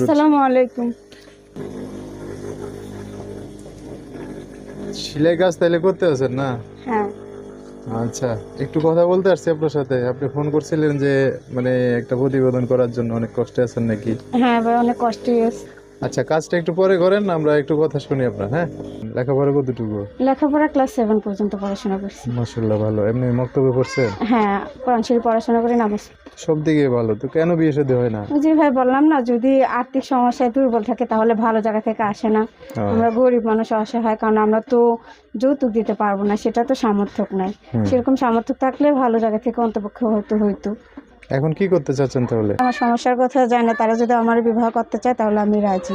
আসসালামু আলাইকুম। কাজ করতে আছেন না? হ্যাঁ। আচ্ছা একটু কথা বলতে আসছি আপনার সাথে। আপনি ফোন করছিলেন যে মানে একটা প্রতিবেদন করার জন্য অনেক কষ্টে আছেন নাকি? হ্যাঁ ভাই অনেক কষ্টে হয়েছে আচ্ছা কাজটা একটু পরে করেন আমরা একটু কথা শুনি আপনার হ্যাঁ? লেখাপড়া কতটুকু? লেখাপড়া ক্লাস সেভেন পর্যন্ত পড়াশোনা করছি। মাসাল্লাহ ভালো। এমনি বক্তব্য পড়ছেন? হ্যাঁ কোরআন শরীফ পড়াশোনা করে নামাজ। সব দিকে ভালো। তো কেন বিয়ে শাদী হয় না? যে ভাই বললাম না যদি আর্থিক সমস্যায় দুর্বল থাকে তাহলে ভালো জায়গা থেকে আসে না। আমরা গরিব মানুষ অসহায় কারণ আমরা তো যৌতুক দিতে পারব না সেটা তো সামর্থ্য নাই। সেরকম সামর্থ্য থাকলে ভালো জায়গা থেকে অন্তপক্ষে হয়তো হইতো এখন কি করতে চাচ্ছেন তাহলে? আমার সমস্যার কথা জানে না তারা যদি আমার বিবাহ করতে চায় তাহলে আমি রাজি।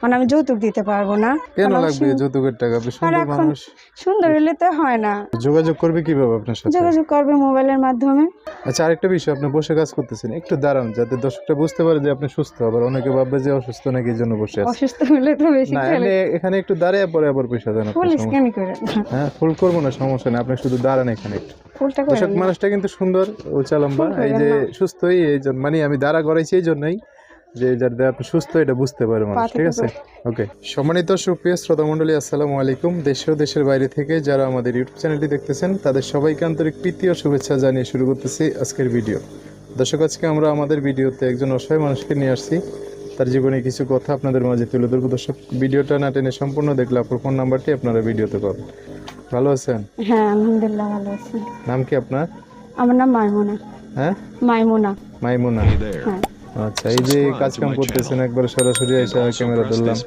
কারণ আমি যৌতুক দিতে পারব না। কেন লাগবে যৌতুকের টাকা? আপনি সুন্দর মানুষ। সুন্দর হলে তো হয় না। যোগাযোগ করবে কীভাবে আপনার সাথে? যোগাযোগ করবে মোবাইলের মাধ্যমে। আচ্ছা আরেকটা বিষয় আপনি বসে কাজ করতেছেন। একটু দাঁড়ান যাতে দর্শকরা বুঝতে পারে যে আপনি সুস্থ। আবার অনেকে ভাববে যে অসুস্থ নাকি এই জন্য বসে আছেন অসুস্থ হলে তো বেশি না খেলে। এখানে একটু দাঁড়িয়ে পরে আবার পয়সা দেন আপনার পুলিশ সমস্যা- কেন করে হ্যাঁ ফুল করব না সমস্যা নেই। আপনি শুধু দাঁড়ান এখানে একটু। ফুলটা করে দর্শক মানুষটা কিন্তু সুন্দর উঁচা লম্বা। এই যে সুস্থই এই মানে আমি দাঁড়া করাইছি এই জন্যই যে যাতে আপনি সুস্থ এটা বুঝতে পারে মানুষ ঠিক আছে? ওকে সম্মানিত সুপ্রিয় শ্রোতা মণ্ডলী আসসালামু আলাইকুম। দেশ ও দেশের বাইরে থেকে যারা আমাদের ইউটিউব চ্যানেলটি দেখতেছেন তাদের সবাইকে আন্তরিক প্রীতি ও শুভেচ্ছা জানিয়ে শুরু করতেছি আজকের ভিডিও। দর্শক আজকে আমরা আমাদের ভিডিওতে একজন অসহায় মানুষকে নিয়ে আসছি। তার জীবনে কিছু কথা আপনাদের মাঝে তুলে ধরবো। দর্শক ভিডিওটা না টেনে সম্পূর্ণ দেখলে আপনার ফোন নাম্বারটি আপনারা ভিডিওতে পাবেন। ভালো আছেন? হ্যাঁ আলহামদুলিল্লাহ ভালো আছি। নাম কি আপনার? আমার নাম মাইমুনা। হ্যাঁ? মাইমুনা। মাইমুনা। হ্যাঁ। আচ্ছা এই যে কাজ কাম করতেছেন একবার সরাসরি এসে ক্যামেরা ধরলাম।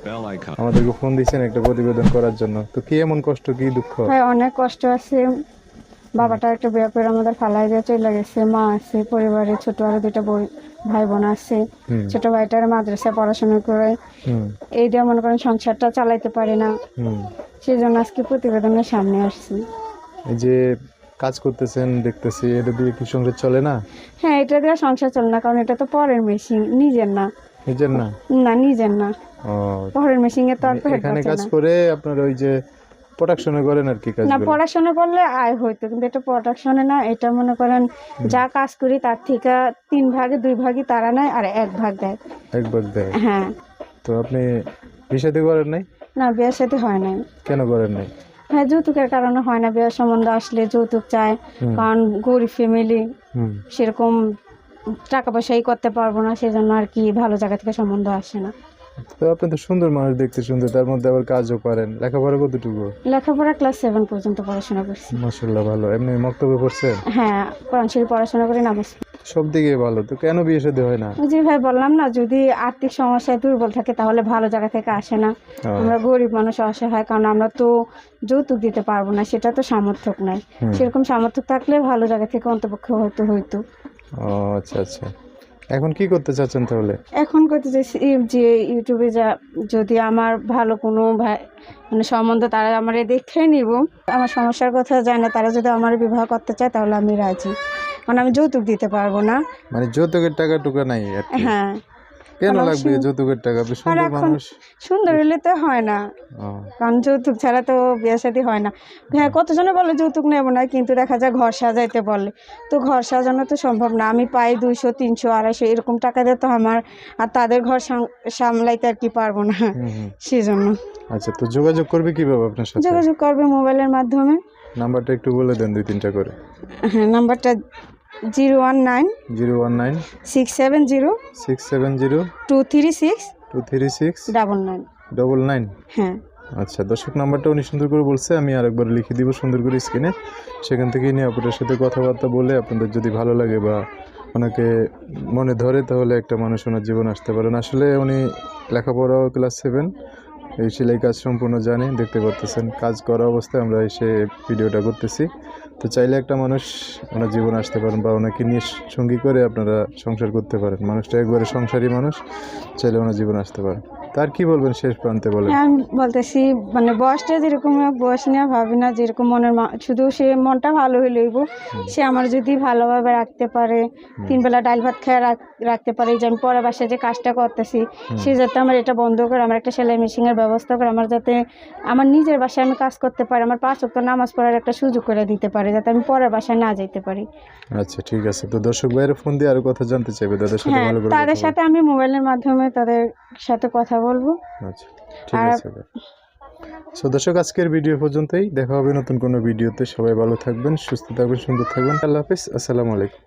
আমাদেরকে ফোন দিয়েছেন একটা প্রতিবেদন করার জন্য। তো কি এমন কষ্ট কি দুঃখ? ভাই অনেক কষ্ট আছে। বাবাটা একটা বিয়ে করে আমাদের ফালাই দিয়ে চলে গেছে। মা আছে পরিবারে ছোট আরও দুইটা বই ভাই বোন আছে ছোট ভাইটার মাদ্রাসায় পড়াশোনা করে। হুম। এই দিয়ে মনে করেন সংসারটা চালাইতে পারে না। সেই জন্য আজকে প্রতিবেদনের সামনে আসছি। এই যে কাজ করতেছেন দেখতেছি এটা দিয়ে কি সংসার চলে না? হ্যাঁ এটা দিয়ে সংসার চলে না কারণ এটা তো পরের মেশিন নিজের না। নিজের না? না নিজের না। পরের মেশিনে তো আর এখানে কাজ করে আপনার ওই যে প্রোডাকশনে করেন আর কি কাজ না পড়াশোনা করলে আয় হইতো কিন্তু এটা প্রোডাকশনে না এটা মনে করেন যা কাজ করি তার থেকে তিন ভাগে দুই ভাগই তারা নেয় আর এক ভাগ দেয়। এক ভাগ দেয়? হ্যাঁ। তো আপনি বিষাদি করেন নাই? না বিয়ের সাথে হয় নাই। কেন করেন নাই? হ্যাঁ যৌতুকের কারণে হয় না বিয়ের সম্বন্ধে আসলে যৌতুক চায় কারণ গরিব ফ্যামিলি সেরকম টাকা পয়সাই করতে পারব না সেজন্য আর কি ভালো জায়গা থেকে সম্বন্ধ আসে না। তো আপনি তো সুন্দর মানুষ দেখতে সুন্দর তার মধ্যে আবার কাজও করেন। লেখাপড়া কতটুকু? লেখাপড়া ক্লাস সেভেন পর্যন্ত পড়াশোনা করছি। ভালো। এমনি পড়ছেন হ্যাঁ কোরআন শরীফ পড়াশোনা করে নামাজ সব দিকে ভালো। তো কেন বিয়ে শাদী হয় না? যে ভাই বললাম না যদি আর্থিক সমস্যায় দুর্বল থাকে তাহলে ভালো জায়গা থেকে আসে না। আমরা গরিব মানুষ অসহায় কারণ আমরা তো যৌতুক দিতে পারব না সেটা তো সামর্থ্য নাই সেরকম সামর্থ্য থাকলে ভালো জায়গা থেকে অন্তপক্ষে হয়তো হইতো। ও আচ্ছা আচ্ছা। এখন কি করতে চাচ্ছেন তাহলে? এখন করতে চাইছি যে ইউটিউবে যা যদি আমার ভালো কোনো ভাই মানে সম্বন্ধ তারা আমার দেখে নিব। আমার সমস্যার কথা জানে না তারা যদি আমার বিবাহ করতে চায় তাহলে আমি রাজি। মানে আমি যৌতুক দিতে পারব না। মানে যৌতুকের টাকা টুকা নাই হ্যাঁ। কেন লাগবে যৌতুকের টাকা? সুন্দর মানুষ। সুন্দর হলে তো হয় না। কারণ যৌতুক ছাড়া তো বিয়ে শাদী হয় না। হ্যাঁ কতজনে বলে যৌতুক নেব না? কিন্তু দেখা যায় ঘর সাজাইতে বলে। তো ঘর সাজানো তো সম্ভব না। আমি পাই দুইশো তিনশো আড়াইশো এরকম টাকা দিয়ে তো আমার আর তাদের ঘর সামলাইতে আর কি পারব না। হুম, হুম। সেই জন্য আচ্ছা তো যোগাযোগ করবে কীভাবে আপনার সাথে? যোগাযোগ করবে মোবাইলের মাধ্যমে। নাম্বারটা একটু বলে দেন দুই তিনটা করে। হ্যাঁ নাম্বারটা zero one nine zero one nine six seven zero six seven zero two three six two three six double nine double nine হ্যাঁ। আচ্ছা দর্শক নাম্বারটা উনি সুন্দর করে বলছে আমি আরেকবার লিখে দিব সুন্দর করে স্ক্রিনে। সেখান থেকে নিয়ে আপনাদের সাথে কথাবার্তা বলে আপনাদের যদি ভালো লাগে বা ওনাকে মনে ধরে তাহলে একটা মানুষ ওনার জীবন আসতে পারেন। আসলে উনি লেখাপড়াও ক্লাস সেভেন এই সেলাই কাজ সম্পূর্ণ জানি দেখতে পারতেছেন। কাজ করা অবস্থায় আমরা এসে ভিডিওটা করতেছি। তো চাইলে একটা মানুষ ওনার জীবন আসতে পারেন বা ওনাকে নিয়ে সঙ্গী করে আপনারা সংসার করতে পারেন। মানুষটা একবারে সংসারী মানুষ চাইলে ওনার জীবন আসতে পারেন তার কি বলবেন শেষ প্রান্তে বলেন? হ্যাঁ আমি বলতেছি মানে বয়সটা যেরকম হোক বয়স নিয়ে ভাবি না যেরকম মনের শুধু সে মনটা ভালো হইলেইব সে আমার যদি ভালোভাবে রাখতে পারে তিন বেলা ডাল ভাত খেয়ে রাখ- রাখতে পারে যে আমি পরের বাসায় যে কাজটা করতেছি সে যাতে আমার এটা বন্ধ করে আমার একটা সেলাই মেশিনের ব্যবস্থা করে আমার যাতে আমার নিজের বাসায় আমি কাজ করতে পারি আমার পাঁচ ওয়াক্ত নামাজ পড়ার একটা সুযোগ করে দিতে পারে। যাতে আমি পরের বাসায় না যেতে পারি। আচ্ছা ঠিক আছে। তো দর্শক ভাইয়ের ফোন দিয়ে আরও কথা জানতে চাইবে তাদের সাথে হ্যাঁ ভালো করে তাদের সাথে আমি মোবাইলের মাধ্যমে তাদের সাথে কথা বলব। আচ্ছা ঠিক আছে। সো দর্শক আজকের ভিডিও পর্যন্তই। দেখা হবে নতুন কোনো ভিডিওতে। সবাই ভালো থাকবেন সুস্থ থাকবেন সুন্দর থাকবেন। আল্লাহ হাফিজ। আসসালামু আলাইকুম।